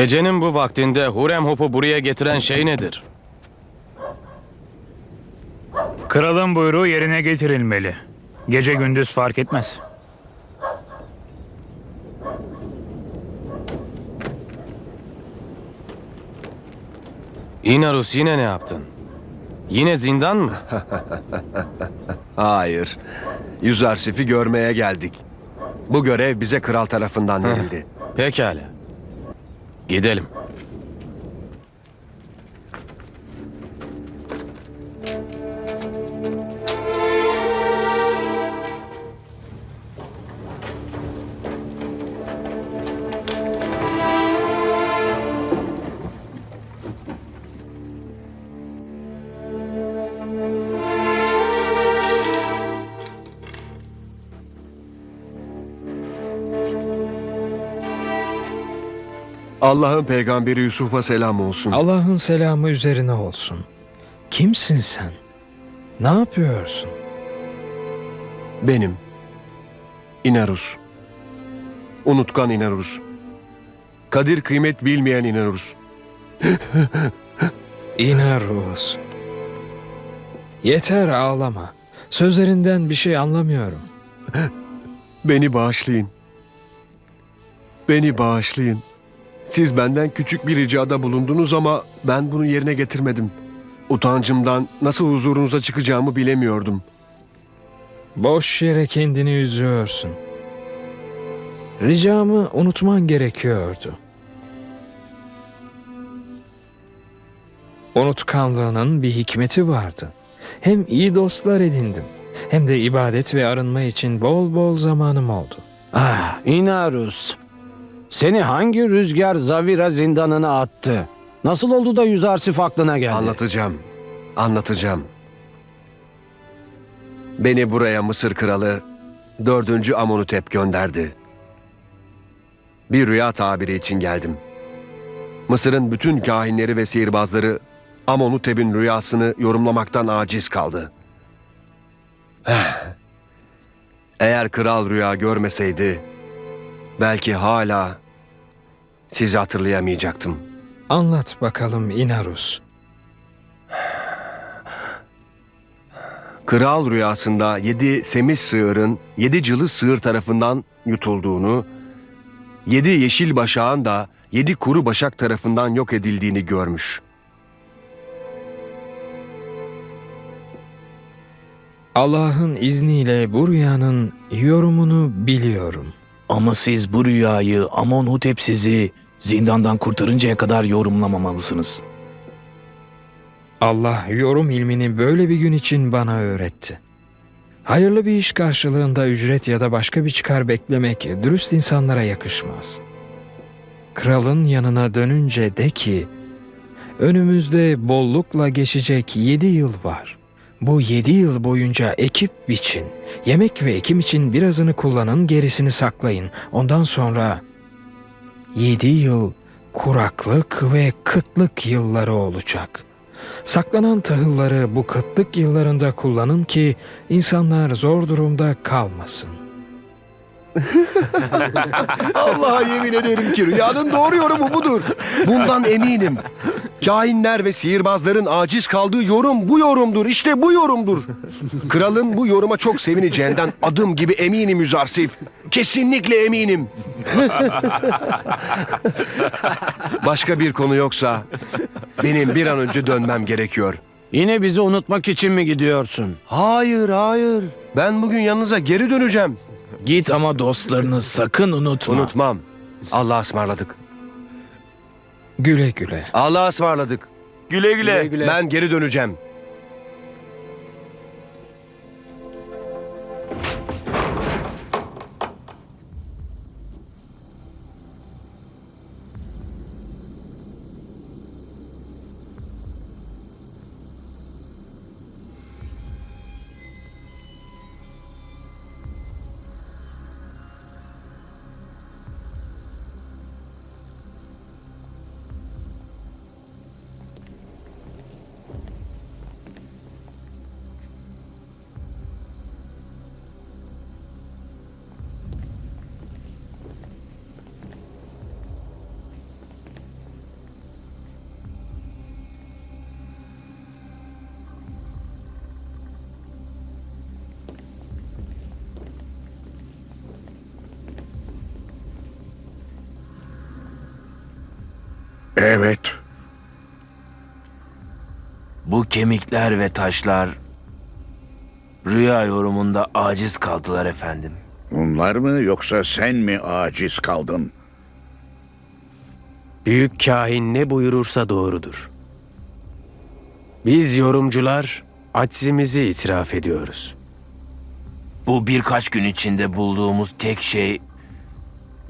Gecenin bu vaktinde Hurem Hop'u buraya getiren şey nedir? Kralın buyruğu yerine getirilmeli. Gece gündüz fark etmez. İnarus yine ne yaptın? Yine zindan mı? Hayır. Yüzarsif'i görmeye geldik. Bu görev bize kral tarafından verildi. Pekala. Gidelim. Allah'ın peygamberi Yusuf'a selam olsun. Allah'ın selamı üzerine olsun. Kimsin sen? Ne yapıyorsun? Benim. İnarus. Unutkan İnarus. Kadir kıymet bilmeyen İnarus. İnarus. Yeter ağlama. Sözlerinden bir şey anlamıyorum. Beni bağışlayın. Beni bağışlayın. Siz benden küçük bir ricada bulundunuz ama ben bunu yerine getirmedim. Utancımdan nasıl huzurunuza çıkacağımı bilemiyordum. Boş yere kendini üzüyorsun. Ricamı unutman gerekiyordu. Unutkanlığının bir hikmeti vardı. Hem iyi dostlar edindim hem de ibadet ve arınma için bol bol zamanım oldu. Ah, Inarus. Seni hangi rüzgar Zavira zindanına attı? Nasıl oldu da Yüzarsif aklına geldi? Anlatacağım. Anlatacağım. Beni buraya Mısır kralı 4. Amonutep gönderdi. Bir rüya tabiri için geldim. Mısır'ın bütün kahinleri ve sihirbazları Amonutep'in rüyasını yorumlamaktan aciz kaldı. Eh. Eğer kral rüya görmeseydi belki hala sizi hatırlayamayacaktım. Anlat bakalım İnarus. Kral rüyasında yedi semiz sığırın yedi cılı sığır tarafından yutulduğunu, yedi yeşil başağın da yedi kuru başak tarafından yok edildiğini görmüş. Allah'ın izniyle bu rüyanın yorumunu biliyorum. Ama siz bu rüyayı Amonhotep sizi zindandan kurtarıncaya kadar yorumlamamalısınız. Allah yorum ilmini böyle bir gün için bana öğretti. Hayırlı bir iş karşılığında ücret ya da başka bir çıkar beklemek dürüst insanlara yakışmaz. Kralın yanına dönünce de ki, önümüzde bollukla geçecek yedi yıl var. Bu yedi yıl boyunca ekip biçin, yemek ve ekim için birazını kullanın, gerisini saklayın. Ondan sonra yedi yıl kuraklık ve kıtlık yılları olacak.'' Saklanan tahılları bu kıtlık yıllarında kullanın ki insanlar zor durumda kalmasın. Allah'a yemin ederim ki rüyanın doğru yorumu budur. Bundan eminim. Kahinler ve sihirbazların aciz kaldığı yorum bu yorumdur. İşte bu yorumdur. Kralın bu yoruma çok sevineceğinden adım gibi eminim Yüzarsif. Kesinlikle eminim. Başka bir konu yoksa benim bir an önce dönmem gerekiyor. Yine bizi unutmak için mi gidiyorsun? Hayır, hayır. Ben bugün yanınıza geri döneceğim. Git ama dostlarını sakın unutma. Unutmam. Allah'a ısmarladık. Güle güle. Allah'a ısmarladık. Güle güle. Ben geri döneceğim. Evet. Bu kemikler ve taşlar rüya yorumunda aciz kaldılar efendim. Bunlar mı yoksa sen mi aciz kaldın? Büyük kahin ne buyurursa doğrudur. Biz yorumcular aczimizi itiraf ediyoruz. Bu birkaç gün içinde bulduğumuz tek şey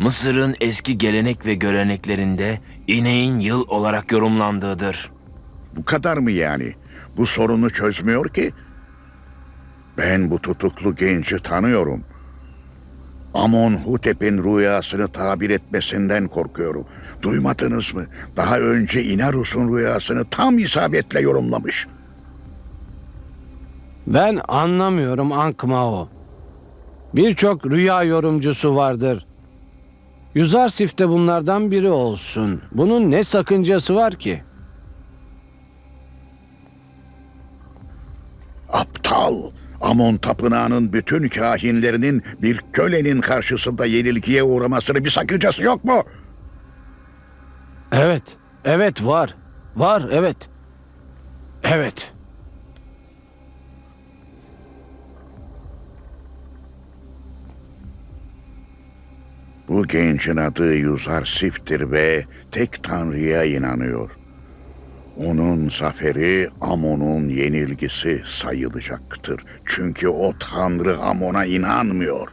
Mısır'ın eski gelenek ve göreneklerinde ineğin yıl olarak yorumlandığıdır. Bu kadar mı yani? Bu sorunu çözmüyor ki. Ben bu tutuklu genci tanıyorum. Amonhotep'in rüyasını tabir etmesinden korkuyorum. Duymadınız mı? Daha önce Inarus'un rüyasını tam isabetle yorumlamış. Ben anlamıyorum Ankmao. Birçok rüya yorumcusu vardır. Yüzarsif de bunlardan biri olsun. Bunun ne sakıncası var ki? Aptal! Amon tapınağının bütün kahinlerinin bir kölenin karşısında yenilgiye uğramasının bir sakıncası yok mu? Evet, evet var. Var, evet. Evet. Bu gencin adı Yuzarsif'tir ve tek tanrıya inanıyor. Onun zaferi Amon'un yenilgisi sayılacaktır. Çünkü o tanrı Amon'a inanmıyor.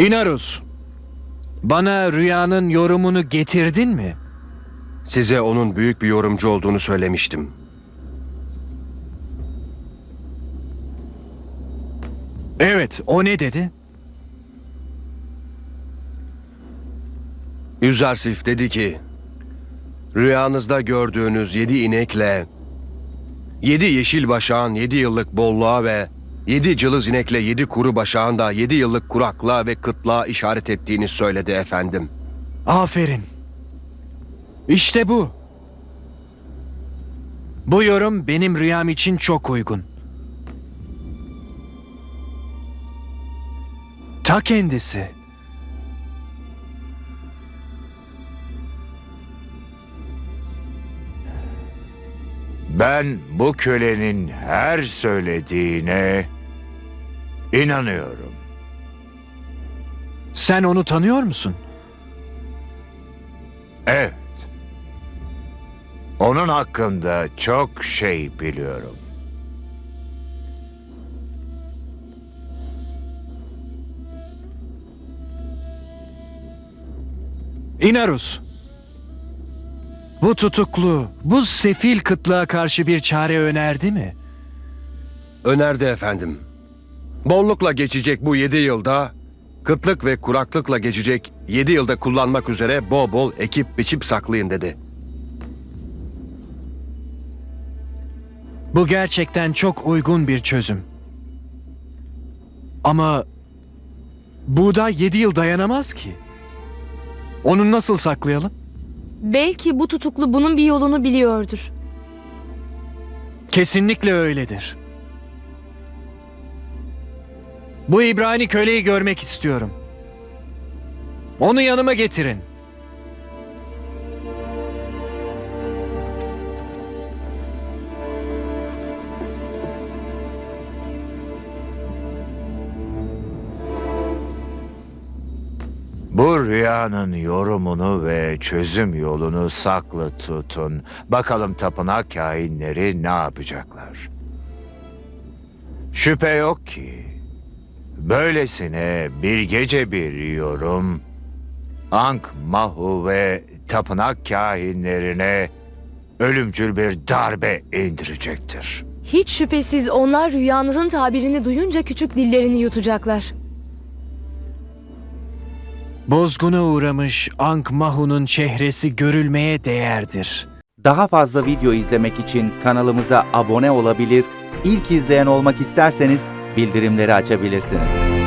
İnarus, bana rüyanın yorumunu getirdin mi? Size onun büyük bir yorumcu olduğunu söylemiştim. Evet, o ne dedi? Yüzarsif dedi ki, rüyanızda gördüğünüz yedi inekle, yedi yeşil başağın yedi yıllık bolluğa ve yedi cılız inekle yedi kuru başağın da yedi yıllık kuraklığa ve kıtlığa işaret ettiğini söyledi efendim. Aferin. İşte bu. Bu yorum benim rüyam için çok uygun. Ta kendisi. Ben bu kölenin her söylediğine inanıyorum. Sen onu tanıyor musun? Evet. Onun hakkında çok şey biliyorum. İnarus. Bu tutuklu, bu sefil kıtlığa karşı bir çare önerdi mi? Önerdi efendim. Bollukla geçecek bu yedi yılda, kıtlık ve kuraklıkla geçecek yedi yılda kullanmak üzere bol bol ekip biçip saklayın dedi. Bu gerçekten çok uygun bir çözüm. Ama buğday 7 yıl dayanamaz ki. Onu nasıl saklayalım? Belki bu tutuklu bunun bir yolunu biliyordur. Kesinlikle öyledir. Bu İbrani köleyi görmek istiyorum. Onu yanıma getirin. Bu rüyanın yorumunu ve çözüm yolunu saklı tutun. Bakalım tapınak kainleri ne yapacaklar. Şüphe yok ki böylesine bir gece bir yorum Ank Mahu ve tapınak kahinlerine ölümcül bir darbe indirecektir. Hiç şüphesiz onlar rüyanızın tabirini duyunca küçük dillerini yutacaklar. Bozguna uğramış Ankh Mahu'nun çehresi görülmeye değerdir. Daha fazla video izlemek için kanalımıza abone olabilir, ilk izleyen olmak isterseniz bildirimleri açabilirsiniz.